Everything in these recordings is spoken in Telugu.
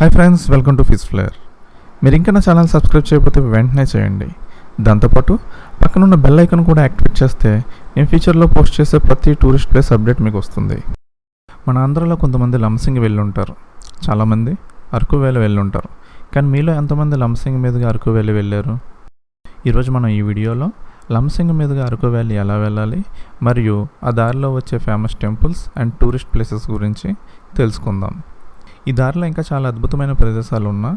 హాయ్ ఫ్రెండ్స్ వెల్కమ్ టు ఫిస్ ఫ్లేయర్ మీరు ఇంకా నా ఛానల్ సబ్స్క్రైబ్ చేయకపోతే వెంటనే చేయండి. దాంతోపాటు పక్కనున్న బెల్ ఐకన్ కూడా యాక్టివేట్ చేస్తే నేను ఫ్యూచర్లో పోస్ట్ చేసే ప్రతి టూరిస్ట్ ప్లేస్ అప్డేట్ మీకు వస్తుంది. మన ఆంధ్రాలో కొంతమంది లంసింగ్ వెళ్ళి ఉంటారు చాలామంది అరకు వేలు వెళ్ళి ఉంటారు కానీ మీలో ఎంతమంది లంసింగ్ మీదుగా అరకు వేలి వెళ్ళారు? ఈరోజు మనం ఈ వీడియోలో లంసింగ్ మీదుగా అరకు వ్యాలీ ఎలా వెళ్ళాలి? మరియు ఆ దారిలో వచ్చే famous temples and tourist places గురించి తెలుసుకుందాం. ఈ దారిలో ఇంకా చాలా అద్భుతమైన ప్రదేశాలు ఉన్నా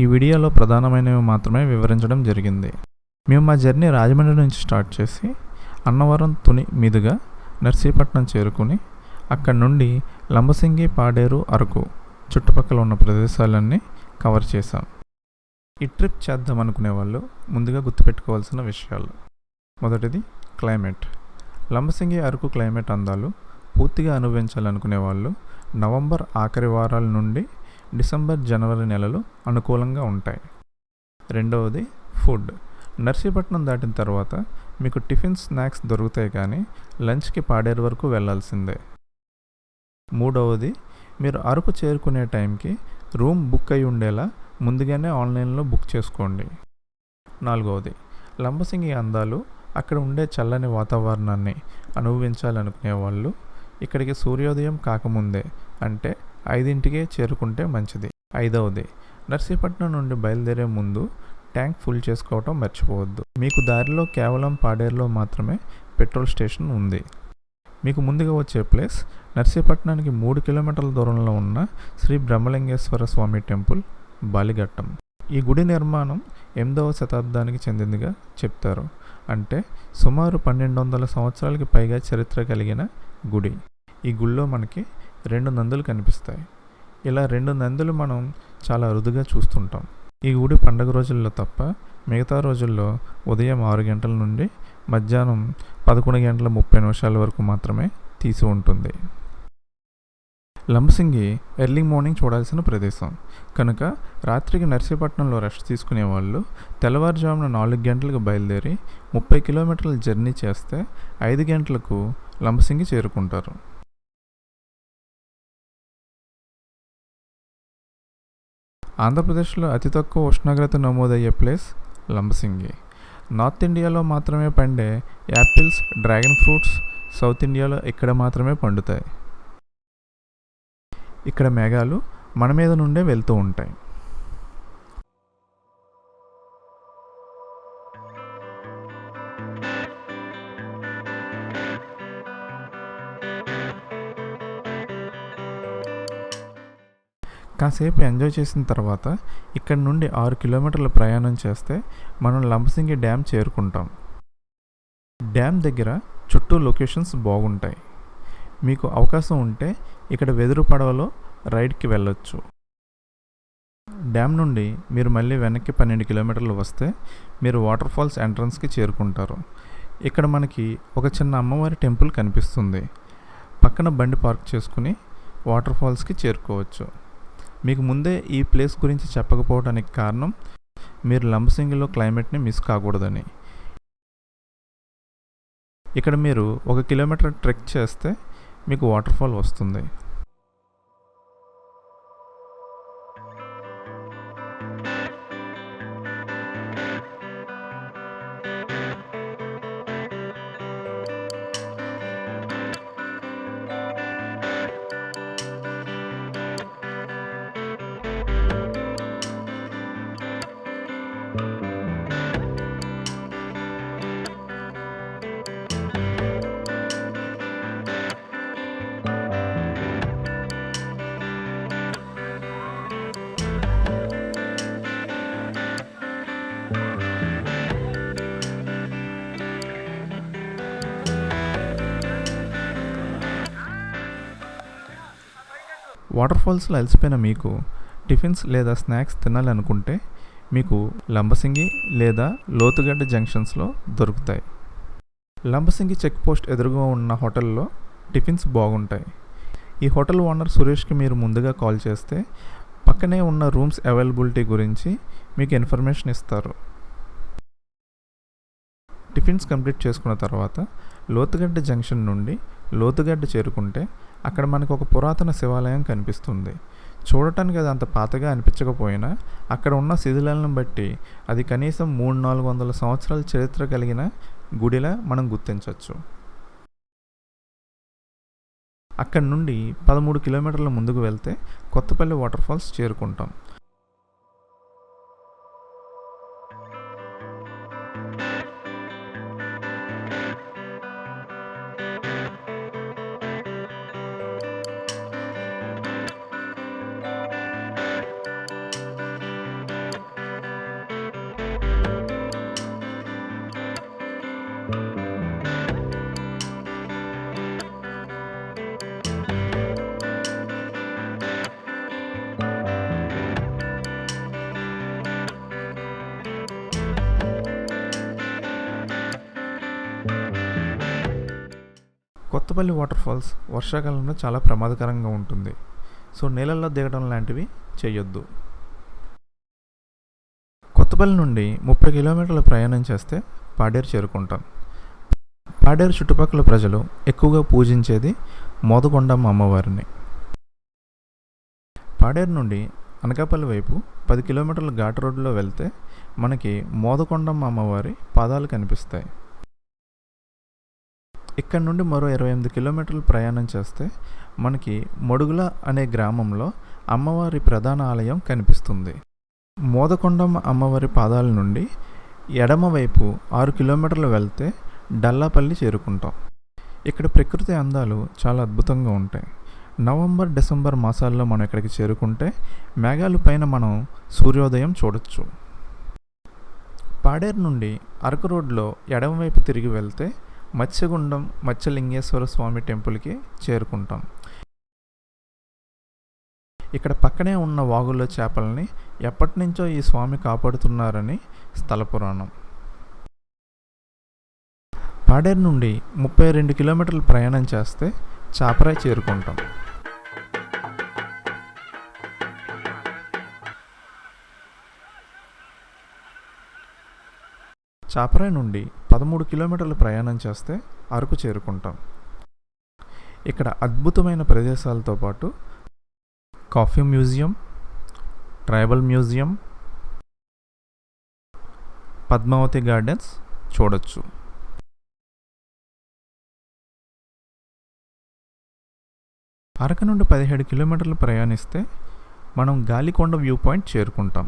ఈ వీడియోలో ప్రధానమైనవి మాత్రమే వివరించడం జరిగింది. మేము మా జర్నీ రాజమండ్రి నుంచి స్టార్ట్ చేసి అన్నవరం తుని మీదుగా నర్సీపట్నం చేరుకుని అక్కడి నుండి లంబసింగి పాడేరు అరకు చుట్టుపక్కల ఉన్న ప్రదేశాలన్నీ కవర్ చేశాం. ఈ ట్రిప్ చేద్దాం అనుకునే వాళ్ళు ముందుగా గుర్తుపెట్టుకోవాల్సిన విషయాలు. మొదటిది క్లైమేట్. లంబసింగి అరకు క్లైమేట్ అందాలు పూర్తిగా అనుభవించాలనుకునే వాళ్ళు నవంబర్ ఆఖరి వారాల నుండి డిసెంబర్ జనవరి నెలలు అనుకూలంగా ఉంటాయి. రెండవది ఫుడ్. నర్సీపట్నం దాటిన తర్వాత మీకు టిఫిన్ స్నాక్స్ దొరుకుతాయి కానీ లంచ్కి పాడేరు వరకు వెళ్ళాల్సిందే. మూడవది మీరు అరకు చేరుకునే టైంకి రూమ్ బుక్ అయి ఉండేలా ముందుగానే ఆన్లైన్లో బుక్ చేసుకోండి. నాలుగవది లంబసింగి అందాలు అక్కడ ఉండే చల్లని వాతావరణాన్ని అనుభవించాలనుకునే వాళ్ళు ఇక్కడికి సూర్యోదయం కాకముందే అంటే ఐదింటికే చేరుకుంటే మంచిది. ఐదవది నర్సీపట్నం నుండి బయలుదేరే ముందు ట్యాంక్ ఫుల్ చేసుకోవటం మర్చిపోవద్దు. మీకు దారిలో కేవలం పాడేరులో మాత్రమే పెట్రోల్ స్టేషన్ ఉంది. మీకు ముందుగా వచ్చే ప్లేస్ నర్సీపట్నానికి మూడు కిలోమీటర్ల దూరంలో ఉన్న శ్రీ బ్రహ్మలింగేశ్వర స్వామి టెంపుల్ బాలిఘట్టం. ఈ గుడి నిర్మాణం ఎనిమిదవ శతాబ్దానికి చెందిందిగా చెప్తారు. అంటే సుమారు పన్నెండు వందల సంవత్సరాలకి పైగా చరిత్ర కలిగిన గుడి. ఈ గుళ్ళో మనకి రెండు నందులు కనిపిస్తాయి. ఇలా రెండు నందులు మనం చాలా అరుదుగా చూస్తుంటాం. ఈ గుడి పండగ రోజుల్లో తప్ప మిగతా రోజుల్లో ఉదయం ఆరు గంటల నుండి మధ్యాహ్నం పదకొండు గంటల ముప్పై నిమిషాల వరకు మాత్రమే తీసి ఉంటుంది. లంబసింగి ఎర్లీ మార్నింగ్ చూడాల్సిన ప్రదేశం. కనుక రాత్రికి నర్సీపట్నంలో రెస్ట్ తీసుకునే వాళ్ళు తెల్లవారుజామున నాలుగు గంటలకు బయలుదేరి ముప్పై కిలోమీటర్ల జర్నీ చేస్తే ఐదు గంటలకు లంబసింగి చేరుకుంటారు. ఆంధ్రప్రదేశ్లో అతి తక్కువ ఉష్ణోగ్రత నమోదయ్యే ప్లేస్ లంబసింగి. నార్త్ ఇండియాలో మాత్రమే పండే యాపిల్స్ డ్రాగన్ ఫ్రూట్స్ సౌత్ ఇండియాలో ఇక్కడ మాత్రమే పండుతాయి. ఇక్కడ మేఘాలు మన మీద నుండే వెళ్తూ ఉంటాయి. కాసేపు ఎంజాయ్ చేసిన తర్వాత ఇక్కడ నుండి ఆరు కిలోమీటర్ల ప్రయాణం చేస్తే మనం లంబసింగి డ్యామ్ చేరుకుంటాం. డ్యామ్ దగ్గర చుట్టూ లొకేషన్స్ బాగుంటాయి. మీకు అవకాశం ఉంటే ఇక్కడ వెదురు పడవలో రైడ్కి వెళ్ళొచ్చు. డ్యామ్ నుండి మీరు మళ్ళీ వెనక్కి పన్నెండు కిలోమీటర్లు వస్తే మీరు వాటర్ ఫాల్స్ ఎంట్రన్స్కి చేరుకుంటారు. ఇక్కడ మనకి ఒక చిన్న అమ్మవారి టెంపుల్ కనిపిస్తుంది. పక్కన బండి పార్క్ చేసుకుని వాటర్ ఫాల్స్కి చేరుకోవచ్చు. మీకు ముందే ఈ ప్లేస్ గురించి చెప్పకపోవడానికి కారణం మీరు లంబసింగిలో క్లైమేట్ని మిస్ కాకూడదని. ఇక్కడ మీరు ఒక కిలోమీటర్ ట్రెక్ చేస్తే మీకు వాటర్ ఫాల్ వస్తుంది. వాటర్ ఫాల్స్లో అలసిపోయిన మీకు టిఫిన్స్ లేదా స్నాక్స్ తినాలనుకుంటే మీకు లంబసింగి లేదా లోతుగడ్డ జంక్షన్స్లో దొరుకుతాయి. లంబసింగి చెక్ పోస్ట్ ఎదురుగా ఉన్న హోటల్లో టిఫిన్స్ బాగుంటాయి. ఈ హోటల్ ఓనర్ సురేష్కి మీరు ముందుగా కాల్ చేస్తే పక్కనే ఉన్న రూమ్స్ అవైలబిలిటీ గురించి మీకు ఇన్ఫర్మేషన్ ఇస్తారు. టిఫిన్స్ కంప్లీట్ చేసుకున్న తర్వాత లోతుగడ్డ జంక్షన్ నుండి లోతుగడ్డ చేరుకుంటే అక్కడ మనకు ఒక పురాతన శివాలయం కనిపిస్తుంది. చూడటానికి అది అంత పాతగా అనిపించకపోయినా అక్కడ ఉన్న శిథిలాలను బట్టి అది కనీసం మూడు నాలుగు వందల సంవత్సరాల చరిత్ర కలిగిన గుడిలా మనం గుర్తించవచ్చు అక్కడ నుండి పదమూడు కిలోమీటర్ల ముందుకు వెళ్తే కొత్తపల్లి వాటర్ ఫాల్స్ చేరుకుంటాం. కొత్తపల్లి వాటర్ ఫాల్స్ వర్షాకాలంలో చాలా ప్రమాదకరంగా ఉంటుంది. సో నీళ్ళల్లో దిగడం లాంటివి చేయొద్దు కొత్తపల్లి నుండి ముప్పై కిలోమీటర్ల ప్రయాణం చేస్తే పాడేరు చేరుకుంటాం. పాడేరు చుట్టుపక్కల ప్రజలు ఎక్కువగా పూజించేది మోదకొండమ్మ అమ్మవారిని. పాడేరు నుండి అనకాపల్లి వైపు పది కిలోమీటర్ల ఘాట్ రోడ్లో వెళ్తే మనకి మోదకొండమ్మ అమ్మవారి పాదాలు కనిపిస్తాయి. ఇక్కడ నుండి మరో ఇరవై ఎనిమిది కిలోమీటర్లు ప్రయాణం చేస్తే మనకి మడుగుల అనే గ్రామంలో అమ్మవారి ప్రధాన ఆలయం కనిపిస్తుంది. మోదకొండమ్మ అమ్మవారి పాదాల నుండి ఎడమవైపు ఆరు కిలోమీటర్లు వెళ్తే డల్లాపల్లి చేరుకుంటాం. ఇక్కడ ప్రకృతి అందాలు చాలా అద్భుతంగా ఉంటాయి. నవంబర్ డిసెంబర్ మాసాల్లో మనం ఇక్కడికి చేరుకుంటే మేఘాలు పైన మనం సూర్యోదయం చూడొచ్చు. పాడేరు నుండి అరకు రోడ్లో ఎడమవైపు తిరిగి వెళ్తే మత్స్యగుండం మత్స్యలింగేశ్వర స్వామి టెంపుల్కి చేరుకుంటాం. ఇక్కడ పక్కనే ఉన్న వాగుల్లో చేపల్ని ఎప్పటి నుంచో ఈ స్వామి కాపాడుతున్నారని స్థల పురాణం. పాడేరు నుండి ముప్పై రెండు కిలోమీటర్లు ప్రయాణం చేస్తే చాపరాయ్ చేరుకుంటాం. చాపరాయి నుండి పదమూడు కిలోమీటర్లు ప్రయాణం చేస్తే అరకు చేరుకుంటాం. ఇక్కడ అద్భుతమైన ప్రదేశాలతో పాటు coffee museum tribal museum Padmavathi gardens చూడొచ్చు. అరకు నుండి పదిహేడు కిలోమీటర్లు ప్రయాణిస్తే మనం గాలికొండ వ్యూ పాయింట్ చేరుకుంటాం.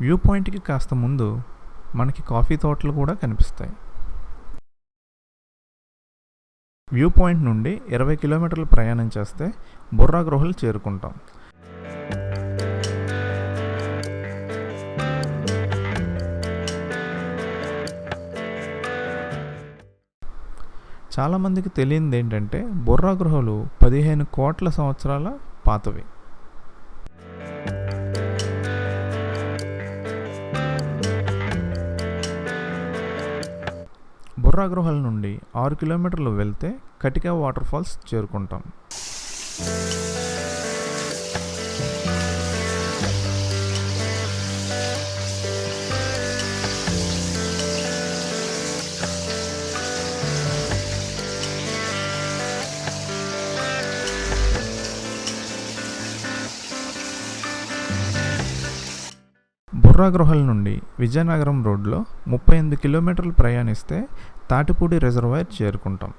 వ్యూ పాయింట్కి కాస్త ముందు మనకి కాఫీ తోటలు కూడా కనిపిస్తాయి. వ్యూ పాయింట్ నుండి ఇరవై కిలోమీటర్లు ప్రయాణం చేస్తే బుర్రా గృహలు చేరుకుంటాం. చాలామందికి తెలియంది ఏంటంటే బుర్రా గృహలు పదిహేను కోట్ల సంవత్సరాల పాతవి. బుర్రా గృహల నుండి ఆరు కిలోమీటర్లు వెళ్తే కటికా వాటర్ ఫాల్స్ చేరుకుంటాం. బుర్రా గుహల నుండి విజయనగరం రోడ్లో ముప్పై ఎనిమిది కిలోమీటర్లు ప్రయాణిస్తే తాటిపూడి రిజర్వాయర్ చేరుకుంటాం.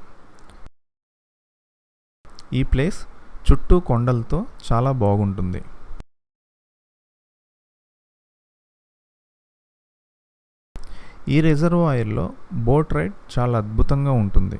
ఈ ప్లేస్ చుట్టూ కొండలతో చాలా బాగుంటుంది. ఈ రిజర్వాయర్లో బోట్ రైడ్ చాలా అద్భుతంగా ఉంటుంది.